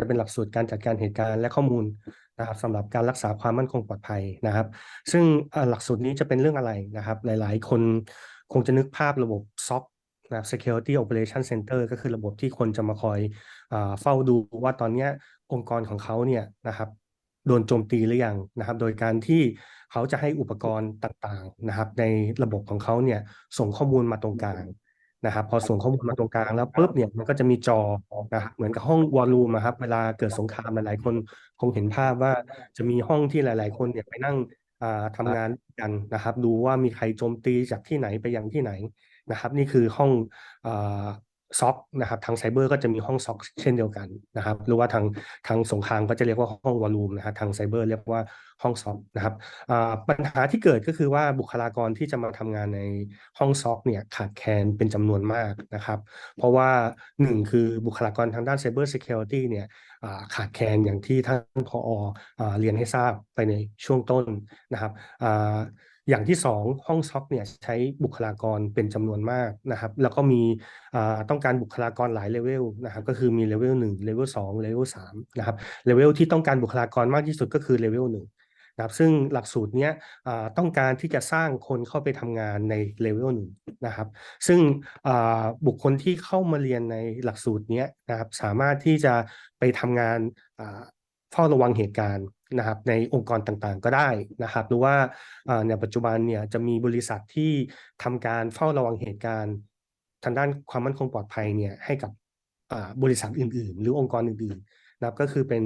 จะเป็นหลักสูตรการจัดการเหตุการณ์และข้อมูลนะครับสำหรับการรักษาความมั่นคงปลอดภัยนะครับ ซึ่งหลักสูตรนี้จะเป็นเรื่องอะไรนะครับ หลาย ๆ คนคงจะนึกภาพระบบ SOC นะครับ Security Operation Center ก็คือระบบที่คนจะมาคอยเฝ้าดูว่าตอนนี้องค์กรของเขาเนี่ยนะครับโดนโจมตีหรือยังนะครับ โดยการที่เขาจะให้อุปกรณ์ต่างๆนะครับ ในระบบของเขาเนี่ยส่งข้อมูลมาตรงกลาง นะครับพอส่งข้อมูลมาตรงกลางแล้วปุ๊บเนี่ยมันก็จะมีจอนะครับเหมือนกับห้องวอลลุ่มครับเวลาเกิดสงครามหลายๆ คนคงเห็นภาพว่าจะมีห้องที่หลาย ๆ คนเนี่ยไปนั่งทำงานกันนะครับ ดูว่ามีใครโจมตีจากที่ไหนไปยังที่ไหนนะครับ นี่คือห้อง ซ็อกนะครับทางไซเบอร์ก็จะมีห้องซ็อกเช่นเดียวกันนะครับ หรือว่าทางทางสงครามก็จะเรียกว่าห้องวอลลุ่มนะครับทางไซเบอร์เรียกว่าห้องซ็อกนะครับปัญหาที่เกิดก็คือว่าบุคลากรที่จะมาทำงานในห้องซ็อกเนี่ยขาดแคลนเป็นจำนวนมากนะครับ เพราะว่าหนึ่งคือบุคลากรทางด้านไซเบอร์ซิเคียวริตี้เนี่ยขาดแคลนอย่างที่ท่านพอเรียนให้ทราบไปในช่วงต้นนะครับอย่างที่ 2 ห้องซ็อกเนี่ยใช้บุคลากรเป็นจำนวนมากนะครับแล้วก็มีต้องการบุคลากรหลายเลเวลนะครับก็คือมีเลเวล1เลเวล2เลเวล3นะครับเลเวลที่ต้องการบุคลากรมากที่สุดก็คือเลเวล1นะครับซึ่งหลักสูตรนี้ต้องการที่จะสร้างคนเข้าไปทำงานในเลเวลหนึ่งนะครับ ซึ่งบุคคลที่เข้ามาเรียนในหลักสูตรนี้นะครับสามารถที่จะไปทำงาน เฝ้าระวังเหตุการณ์นะครับในองค์กรต่างๆก็ได้นะครับ หรือว่าในปัจจุบันเนี่ยจะมีบริษัทที่ทำการเฝ้าระวังเหตุการณ์ทางด้านความมั่นคงปลอดภัยเนี่ยให้กับบริษัทอื่น ๆ หรือองค์กรอื่นๆนะครับก็คือเป็น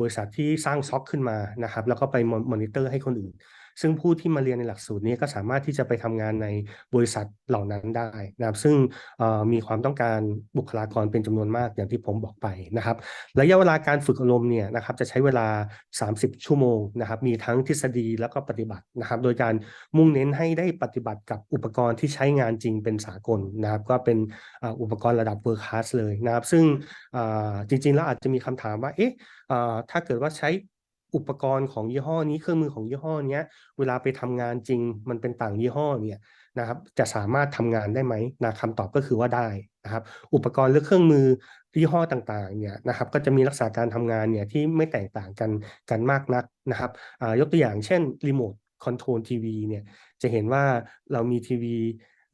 บริษัทที่สร้างซ็อกขึ้นมานะครับ แล้วก็ไปมอนิเตอร์ให้คนอื่น ซึ่งผู้ที่มาเรียนในหลักสูตรนี้ก็สามารถที่จะไปทำงานในบริษัทเหล่านั้นได้นะครับ ซึ่งมีความต้องการบุคลากรเป็นจำนวนมากอย่างที่ผมบอกไปนะครับระยะเวลาการฝึกอารมณ์เนี่ยนะครับจะใช้เวลา 30 ชั่วโมงนะครับมีทั้งทฤษฎีแล้วก็ปฏิบัตินะครับ โดยการมุ่งเน้นให้ได้ปฏิบัติกับอุปกรณ์ที่ใช้งานจริงเป็นสากลนะครับ ก็เป็นอุปกรณ์ระดับเวอร์คัสเลยนะครับ ซึ่งจริงๆแล้วอาจจะมีคำถามว่าเอ๊ะถ้าเกิดว่าใช้ อุปกรณ์ของยี่ห้อนี้เครื่องมือของยี่ห้อนี้เวลาไปทำงานจริงมันเป็นต่างยี่ห้อเนี่ยนะครับจะสามารถทำงานได้ไหมนะคำตอบก็คือว่าได้นะครับ อุปกรณ์หรือเครื่องมือยี่ห้อต่างๆเนี่ยนะครับก็จะมีลักษณะการทำงานเนี่ยที่ไม่แตกต่างกันกันมากนักนะครับยกตัวอย่างเช่นรีโมทคอนโทรลทีวีเนี่ยจะเห็นว่าเรามีทีวี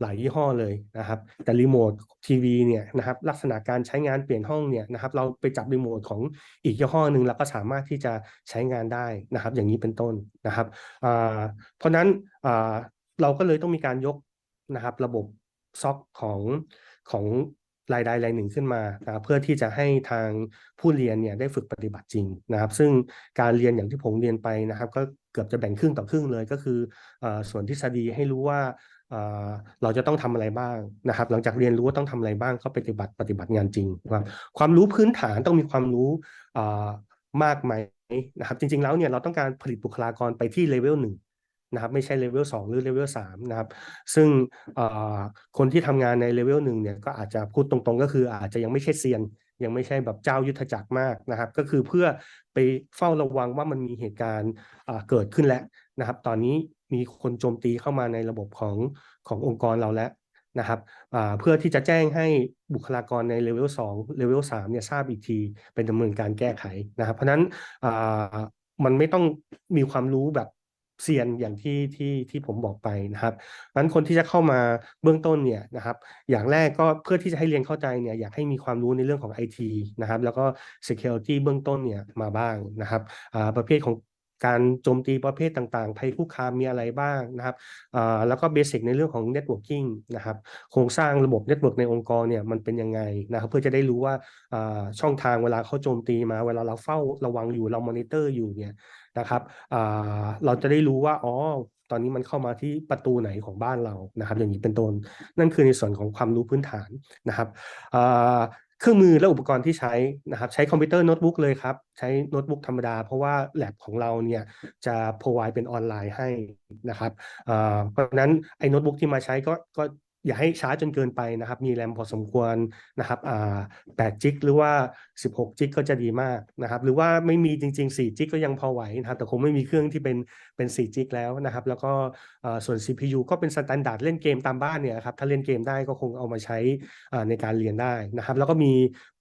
หลายยี่ห้อเลยนะครับ แต่รีโมททีวีเนี่ยนะครับลักษณะการใช้งานเปลี่ยนห้องเนี่ยนะครับเราไปจับรีโมทของอีกยี่ห้อหนึ่งเราก็สามารถที่จะใช้งานได้นะครับ อย่างนี้เป็นต้นนะครับเพราะนั้นเราก็เลยต้องมีการยกนะครับระบบซ็อกของของรายใดรายหนึ่งขึ้นมานะเพื่อที่จะให้ทางผู้เรียนเนี่ยได้ฝึกปฏิบัติจริงนะครับ ซึ่งการเรียนอย่างที่ผมเรียนไปนะครับ ก็ เกือบจะแบ่งครึ่งต่อครึ่งเลยก็คืออส่วนทฤษฎีให้รู้ว่าเราจะต้องทำอะไรบ้างนะครับ หลังจากเรียนรู้ว่าต้องทำอะไรบ้างก็ปฏิบัติปฏิบัติงานจริงครับความรู้พื้นฐานต้องมีความรู้มากไหมนะครับ จริง ๆแล้วเนี่ยเราต้องการผลิตบุคลากรไปที่เลเวลหนึ่ง นะครับไม่ใช่เลเวล2หรือเลเวล3นะครับซึ่งคนที่ทำงานในเลเวลหนึ่งเนี่ยก็อาจจะพูดตรงๆ ก็คืออาจจะยังไม่ใช่เซียน ยังไม่ใช่แบบเจ้ายุทธจักรมากนะครับ ก็คือเพื่อไปเฝ้าระวังว่ามันมีเหตุการณ์เกิดขึ้นแล้วนะครับ ตอนนี้มีคนโจมตีเข้ามาในระบบของขององค์กรเราแล้วนะครับเพื่อที่จะแจ้งให้บุคลากรในเลเวล2เลเวล3เนี่ยทราบอีกทีเป็นดำเนินการแก้ไขนะครับ เพราะนั้นมันไม่ต้องมีความรู้แบบ เซียนอย่างที่ที่ที่ผมบอกไปนะครับนั้นคนที่จะเข้ามาเบื้องต้นเนี่ยนะครับ อย่างแรกก็เพื่อที่จะให้เรียนเข้าใจเนี่ยอยากให้มีความรู้ในเรื่องของ IT นะครับ แล้วก็ Security เบื้องต้นเนี่ยมาบ้างนะครับประเภทของการโจมตีประเภทต่างๆ ภัยคุกคามมีอะไรบ้างนะครับแล้วก็เบสิกในเรื่องของ Networking นะครับ โครงสร้างระบบเน็ตเวิร์กในองค์กรเนี่ยมันเป็นยังไงนะครับ เพื่อจะได้รู้ว่าช่องทางเวลาเขาโจมตีมา เวลาเราเฝ้าระวังอยู่เรามอนิเตอร์อยู่เนี่ย นะครับเราจะได้รู้ว่าอ๋อตอนนี้มันเข้ามาที่ประตูไหนของบ้านเรานะครับ อย่างนี้เป็นต้นนั่นคือในส่วนของความรู้พื้นฐานนะครับเครื่องมือและอุปกรณ์ที่ใช้นะครับ ใช้คอมพิวเตอร์โน้ตบุ๊กเลยครับ ใช้โน้ตบุ๊กธรรมดา เพราะว่าแลบของเราเนี่ยจะพรอไวเป็นออนไลน์ให้นะครับเพราะฉะนั้นไอ้โน้ตบุ๊กที่มาใช้ก็ก็ อย่าให้ช้าจนเกินไปนะครับ มีแรมพอสมควรนะครับอ่าแปดจิกหรือว่า 16จิกก็จะดีมากนะครับ หรือว่าไม่มีจริง ๆ 4จิกก็ยังพอไหวนะครับ แต่คงไม่มีเครื่องที่เป็นเป็น4จิกแล้วนะครับ แล้วก็ส่วน CPU ก็เป็นสแตนดาร์ดเล่นเกมตามบ้านเนี่ยครับ ถ้าเล่นเกมได้ก็คงเอามาใช้ในการเรียนได้นะครับ แล้วก็มี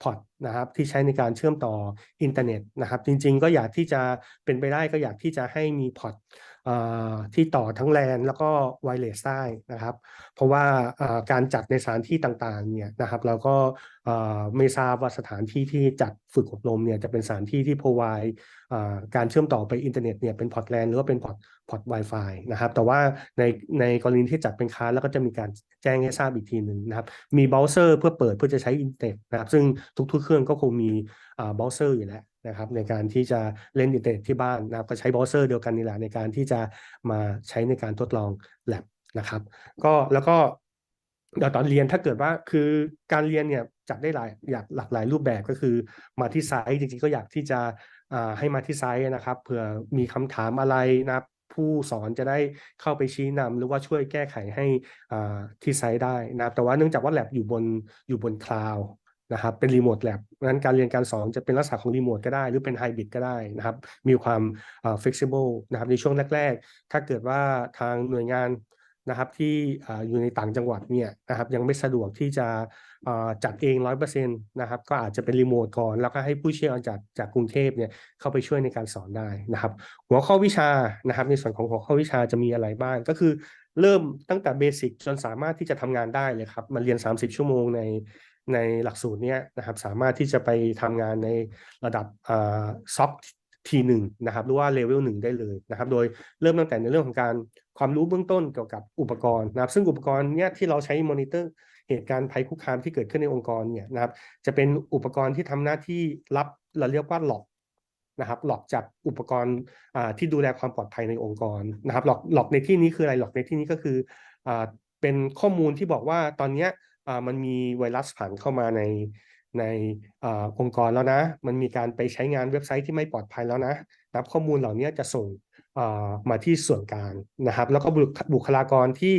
พอร์ตนะครับที่ใช้ในการเชื่อมต่ออินเทอร์เน็ตนะครับ จริง ๆ ก็อยากที่จะเป็นไปได้ก็อยากที่จะให้มีพอร์ต ที่ต่อทั้งแลนแล้วก็ไวเลสได้นะครับ เพราะว่าการจัดในสถานที่ต่างๆเนี่ยนะครับเราก็ไม่ทราบว่าสถานที่ที่จัดฝึกอบรมเนี่ยจะเป็นสถานที่ที่ provide อ่าการเชื่อมต่อไปอินเทอร์เน็ตเนี่ยเป็นพอร์ตแลนหรือว่าเป็นพอร์ตพอร์ต Wi-Fi นะครับ แต่ว่าในในกรณีที่จัดเป็นคลาแล้วก็จะมีการแจ้งให้ทราบอีกทีหนึ่งนะครับ มีเบราว์เซอร์เพื่อเปิดเพื่อจะใช้อินเทอร์เน็ตนะครับ ซึ่งทุกๆเครื่องก็คงมีเบราว์เซอร์อยู่แล้ว นะครับในการที่จะเล่นอินเทอร์เน็ตที่บ้านนะครับก็ใช้เบราว์เซอร์เดียวกันนี่แหละในการที่จะมาใช้ในการทดลอง lab นะครับ ก็แล้วก็เดี๋ยวตอนเรียนถ้าเกิดว่าคือการเรียนเนี่ยจัดได้หลายอยากหลากหลายรูปแบบก็คือมาที่ไซต์จริงๆก็อยากที่จะให้มาที่ไซต์นะครับเผื่อมีคำถามอะไรนะครับผู้สอนจะได้เข้าไปชี้นำหรือว่าช่วยแก้ไขให้ที่ไซต์ได้นะครับแต่ว่าเนื่องจากว่า lab อยู่บนอยู่บนคลาวด์ นะครับเป็นรีโมทแลบงั้นการเรียนการสอนจะเป็นลักษณะของรีโมทก็ได้ หรือเป็นไฮบริดก็ได้นะครับ มีความอ่า flexible นะครับในช่วงแรก ๆ ถ้าเกิดว่าทางหน่วยงานนะครับที่อยู่ในต่างจังหวัดเนี่ยนะครับยังไม่สะดวกที่จะจัดเองร้อยเปอร์เซ็นต์นะครับก็อาจจะเป็นรีโมทก่อน แล้วก็ให้ผู้เชี่ยวชาญจากจากกรุงเทพเนี่ยเข้าไปช่วยในการสอนได้นะครับ หัวข้อวิชานะครับ ในส่วนของหัวข้อวิชาจะมีอะไรบ้าง ก็คือเริ่มตั้งแต่เบสิกจนสามารถที่จะทำงานได้เลยครับมาเรียน 30 ชั่วโมงใน ในหลักสูตรนี้นะครับสามารถที่จะไปทำงานในระดับอ่าซอฟทีหนึ่งนะครับหรือว่าเลเวลหนึ่งได้เลยนะครับ โดยเริ่มตั้งแต่ในเรื่องของการความรู้เบื้องต้นเกี่ยวกับอุปกรณ์นะครับ ซึ่งอุปกรณ์เนี้ยที่เราใช้มอนิเตอร์เหตุการณ์ภัยคุกคามที่เกิดขึ้นในองค์กรเนี่ยนะครับ จะเป็นอุปกรณ์ที่ทำหน้าที่รับเราเรียกว่าหลอกนะครับ หลอกจากอุปกรณ์ที่ดูแลความปลอดภัยในองค์กรนะครับ หลอกหลอกในที่นี้คืออะไรหลอกในที่นี้ก็คืออเป็นข้อมูลที่บอกว่าตอนเนี้ย มันมีไวรัสผ่านเข้ามาในในอองค์กรแล้วนะ มันมีการไปใช้งานเว็บไซต์ที่ไม่ปลอดภัยแล้วนะนับข้อมูลเหล่านี้จะส่งมาที่ส่วนกลางนะครับ แล้วก็บุคลากรที่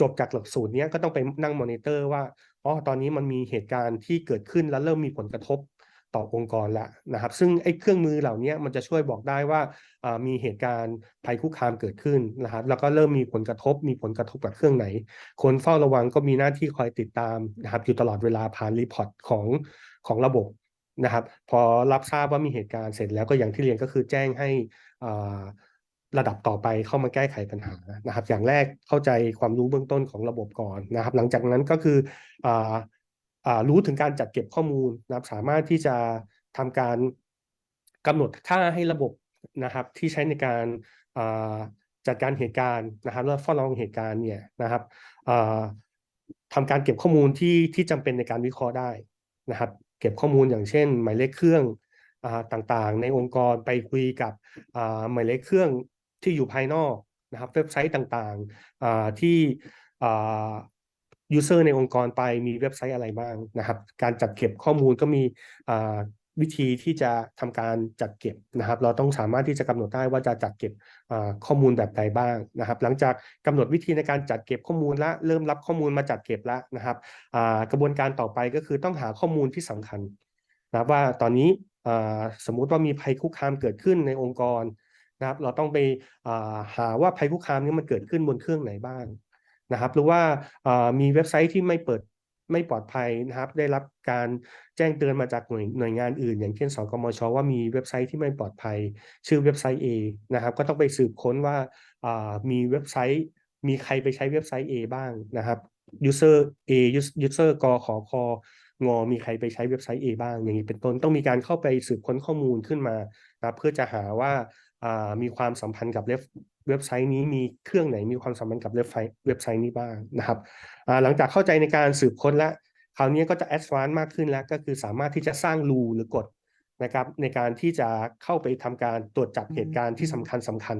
จบจากหลักสูตรนี้ก็ต้องไปนั่งมอนิเตอร์ว่าอ๋อตอนนี้มันมีเหตุการณ์ที่เกิดขึ้นแล้วเริ่มมีผลกระทบ ต่อองค์กรล้วนะครับ ซึ่งไอ้เครื่องมือเหล่านี้มันจะช่วยบอกได้ว่ามีเหตุการณ์ภัยคุกคามเกิดขึ้นนะครับ แล้วก็เริ่มมีผลกระทบ มีผลกระทบกับเครื่องไหน คนเฝ้าระวังก็มีหน้าที่คอยติดตามนะครับอยู่ตลอดเวลาผ่านรีพอร์ตของของระบบนะครับ พอรับทราบว่ามีเหตุการณ์เสร็จแล้วก็อย่างที่เรียนก็คือแจ้งให้อ่าระดับต่อไปเข้ามาแก้ไขปัญหานะครับ อย่างแรกเข้าใจความรู้เบื้องต้นของระบบก่อนนะครับ หลังจากนั้นก็คืออ รู้ถึงการจัดเก็บข้อมูลนะครับ สามารถที่จะทำการกำหนดค่าให้ระบบนะครับ ที่ใช้ในการาจัดการเหตุการณ์นะครับแล้วเฝ้าระวังเหตุการณ์เนี่ยนะครับทำการเก็บข้อมูลที่ที่จำเป็นในการวิเคราะห์ได้นะครับ เก็บข้อมูลอย่างเช่น หมายเลขเครื่องอต่างๆ ในองค์กรไปคุยกับหมายเลขเครื่องที่อยู่ภายนอกนะครับ เว็บไซต์ต่างๆที่ ยูเซอร์ในองค์กรไปมีเว็บไซต์อะไรบ้างนะครับ การจัดเก็บข้อมูลก็มีวิธีที่จะทำการจัดเก็บนะครับ เราต้องสามารถที่จะกำหนดได้ว่าจะจัดเก็บข้อมูลแบบใดบ้างนะครับ หลังจากกำหนดวิธีในการจัดเก็บข้อมูลและเริ่มรับข้อมูลมาจัดเก็บแล้วนะครับกระบวนการต่อไปก็คือต้องหาข้อมูลที่สำคัญนะว่าตอนนี้สมมุติว่ามีภัยคุกคามเกิดขึ้นในองค์กรนะครับ เราต้องไปหาว่าภัยคุกคามนี้มันเกิดขึ้นบนเครื่องไหนบ้าง นะครับ หรือว่ามีเว็บไซต์ที่ไม่เปิดไม่ปลอดภัยนะครับ ได้รับการแจ้งเตือนมาจากหน่วยหน่วยงานอื่น อย่างเช่นสกมชว่ามีเว็บไซต์ที่ไม่ปลอดภัย ชื่อเว็บไซต์ A นะครับ ก็ต้องไปสืบค้นว่าามีเว็บไซต์ มีใครไปใช้เว็บไซต์ A บ้างนะครับ user A user กขอคงอมีใครไปใช้เว็บไซต์ A บ้าง อย่างนี้เป็นต้นต้องมีการเข้าไปสืบค้นข้อมูลขึ้นมานะครับเพื่อจะหาว่าอ่ามีความสัมพันธ์กับ เว็บเว็บไซต์นี้มีเครื่องไหนมีความสัมพันธ์กับเว็บไซต์เว็บไซต์นี้บ้างนะครับอ่าหลังจากเข้าใจในการสืบค้นแล้วคราวนี้ก็จะแอดวานซ์มากขึ้นแล้ว ก็คือสามารถที่จะสร้างรูหรือกฎนะครับ ในการที่จะเข้าไปทำการตรวจจับเหตุการณ์ที่สำคัญสำคัญ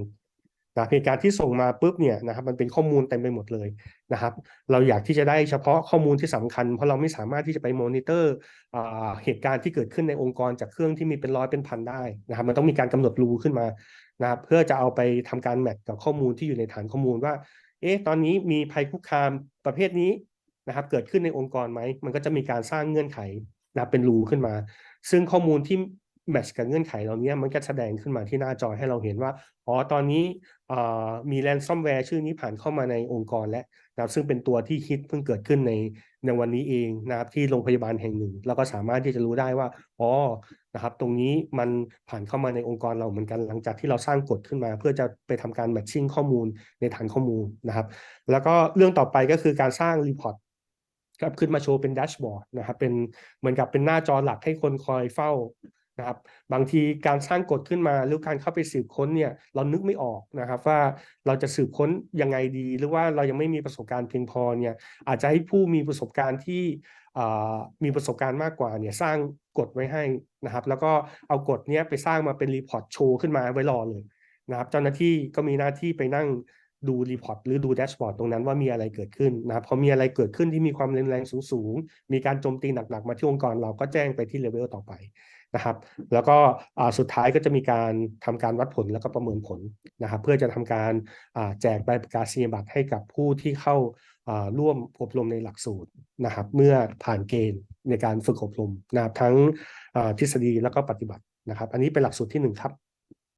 นะเหตุการณ์ที่ส่งมาปุ๊บเนี่ยนะครับมันเป็นข้อมูลเต็มไปหมดเลยนะครับ เราอยากที่จะได้เฉพาะข้อมูลที่สำคัญ เพราะเราไม่สามารถที่จะไปมอนิเตอร์อ่าเหตุการณ์ที่เกิดขึ้นในองค์กรจากเครื่องที่มีเป็นร้อยเป็นพันได้นะครับ มันต้องมีการกำหนดรูขึ้นมา นะครับเพื่อจะเอาไปทำการแมทกับข้อมูลที่อยู่ในฐานข้อมูลว่า เอ๊ะตอนนี้มีภัยคุกคามประเภทนี้นะครับ เกิดขึ้นในองค์กรไหมมันก็จะมีการสร้างเงื่อนไขนะเป็นรูขึ้นมา ซึ่งข้อมูลที่ แมทช์กับเงื่อนไขเหล่านี้มันก็แสดงขึ้นมาที่หน้าจอให้เราเห็นว่าอ๋อตอนนี้มีแรนซอมแวร์ชื่อนี้ผ่านเข้ามาในองค์กรและนะครับซึ่งเป็นตัวที่ฮิตเพิ่งเกิดขึ้นในในวันนี้เองนะครับที่โรงพยาบาลแห่งหนึ่ง แล้วก็สามารถที่จะรู้ได้ว่าอ๋อนะครับ ตรงนี้มันผ่านเข้ามาในองค์กรเราเหมือนกันหลังจากที่เราสร้างกฎขึ้นมา เพื่อจะไปทำการแมทชิ่งข้อมูลในฐานข้อมูลนะครับ แล้วก็เรื่องต่อไปก็คือการสร้างรีพอร์ตครับขึ้นมาโชว์เป็นแดชบอร์ดนะครับเป็นเหมือนกับเป็นหน้าจอหลักให้คนคอยเฝ้า นะครับบางทีการสร้างกฎขึ้นมาหรือการเข้าไปสืบค้นเนี่ยเรานึกไม่ออกนะครับว่าเราจะสืบค้นยังไงดี หรือว่าเรายังไม่มีประสบการณ์เพียงพอเนี่ยอาจจะให้ผู้มีประสบการณ์ที่มีประสบการณ์มากกว่าเนี่ยสร้างกฎไว้ให้นะครับ แล้วก็เอากฎเนี้ยไปสร้างมาเป็นรีพอร์ตโชว์ขึ้นมาไว้รอเลยนะครับ เจ้าหน้าที่ก็มีหน้าที่ไปนั่ง ดูรีพอร์ตหรือดูแดชบอร์ดตรงนั้นว่ามีอะไรเกิดขึ้นนะครับพอมีอะไรเกิดขึ้นที่มีความรุนแรงสูงๆ มีการโจมตีหนักๆ มาที่องค์กรเราก็แจ้งไปที่เลเวลต่อไปนะครับ แล้วก็สุดท้ายก็จะมีการทำการวัดผลแล้วก็ประเมินผลนะครับ เพื่อจะทำการแจกใบประกาศนียบัตรให้กับผู้ที่เข้าร่วมอบรมในหลักสูตรนะครับ เมื่อผ่านเกณฑ์ในการฝึกอบรมนะครับทั้งทฤษฎีแล้วก็ปฏิบัตินะครับ อันนี้เป็นหลักสูตรที่หนึ่งครับ